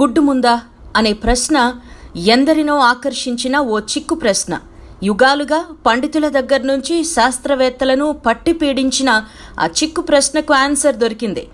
గుడ్డు ముందా అనే ప్రశ్న ఎందరినో ఆకర్షించిన ఓ చిక్కు ప్రశ్న. యుగాలుగా పండితుల దగ్గర నుంచి శాస్త్రవేత్తలను పట్టి పీడించిన ఆ చిక్కు ప్రశ్నకు ఆన్సర్ దొరికింది.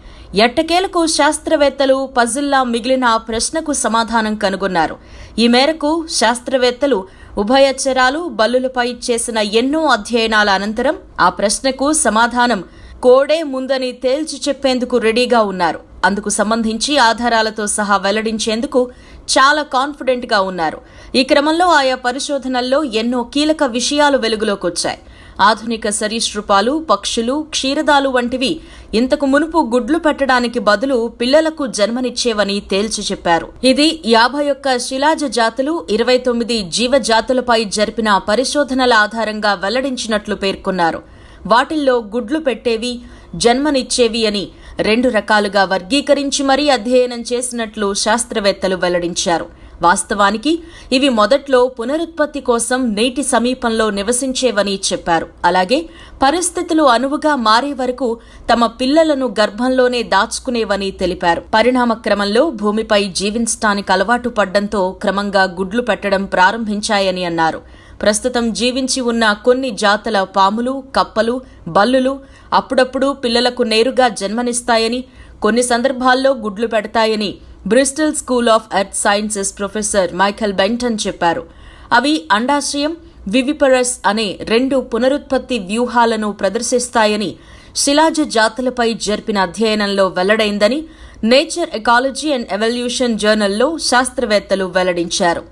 ఎట్టకేలకు శాస్త్రవేత్తలు పజిల్లా మిగిలిన ఆ ప్రశ్నకు సమాధానం కనుగొన్నారు. ఈ మేరకు శాస్త్రవేత్తలు ఉభయచరాలు బల్లులపై చేసిన ఎన్నో అధ్యయనాల అనంతరం ఆ ప్రశ్నకు సమాధానం కోడే ముందని తేల్చి చెప్పేందుకు రెడీగా ఉన్నారు. అందుకు సంబంధించి ఆధారాలతో సహా వెల్లడించేందుకు చాలా కాన్ఫిడెంట్గా ఉన్నారు. ఈ క్రమంలో ఆయా పరిశోధనల్లో ఎన్నో కీలక విషయాలు వెలుగులోకొచ్చాయి. ఆధునిక సరీసృపాలు పక్షులు క్షీరదాలు వంటివి ఇంతకు మునుపు గుడ్లు పెట్టడానికి బదులు పిల్లలకు జన్మనిచ్చేవని తేల్చి చెప్పారు. ఇది యాభై ఒక్క శిలాజ జాతులు ఇరవై తొమ్మిది జీవజాతులపై జరిపిన పరిశోధనల ఆధారంగా వెల్లడించినట్లు పేర్కొన్నారు. వాటిల్లో గుడ్లు పెట్టేవి జన్మనిచ్చేవి అని రెండు రకాలుగా వర్గీకరించి మరీ అధ్యయనం చేసినట్లు శాస్త్రవేత్తలు వెల్లడించారు. వాస్తవానికి ఇవి మొదట్లో పునరుత్పత్తి కోసం నీటి సమీపంలో నివసించేవని చెప్పారు. అలాగే పరిస్థితులు అనువుగా మారే వరకు తమ పిల్లలను గర్భంలోనే దాచుకునేవని తెలిపారు. పరిణామ క్రమంలో భూమిపై జీవించటానికి అలవాటు పడ్డంతో క్రమంగా గుడ్లు పెట్టడం ప్రారంభించాయని అన్నారు. ప్రస్తుతం జీవించి ఉన్న కొన్ని జాతుల పాములు కప్పలు బల్లులు అప్పుడప్పుడు పిల్లలకు నేరుగా జన్మనిస్తాయని కొన్ని సందర్భాల్లో గుడ్లు పెడతాయని Bristol school of earth sciences professor Michael Benton చెప్పారు. అవి అండాశయం వివిపరస్ అనే రెండు పునరుత్పత్తి వ్యూహాలను ప్రదర్శిస్తాయని శిలాజ జాతులపై జరిపిన అధ్యయనంలో వెల్లడైందని నేచర్ ఎకాలజీ అండ్ ఎవల్యూషన్ జర్నల్లో శాస్త్రవేత్తలు వెల్లడించారు.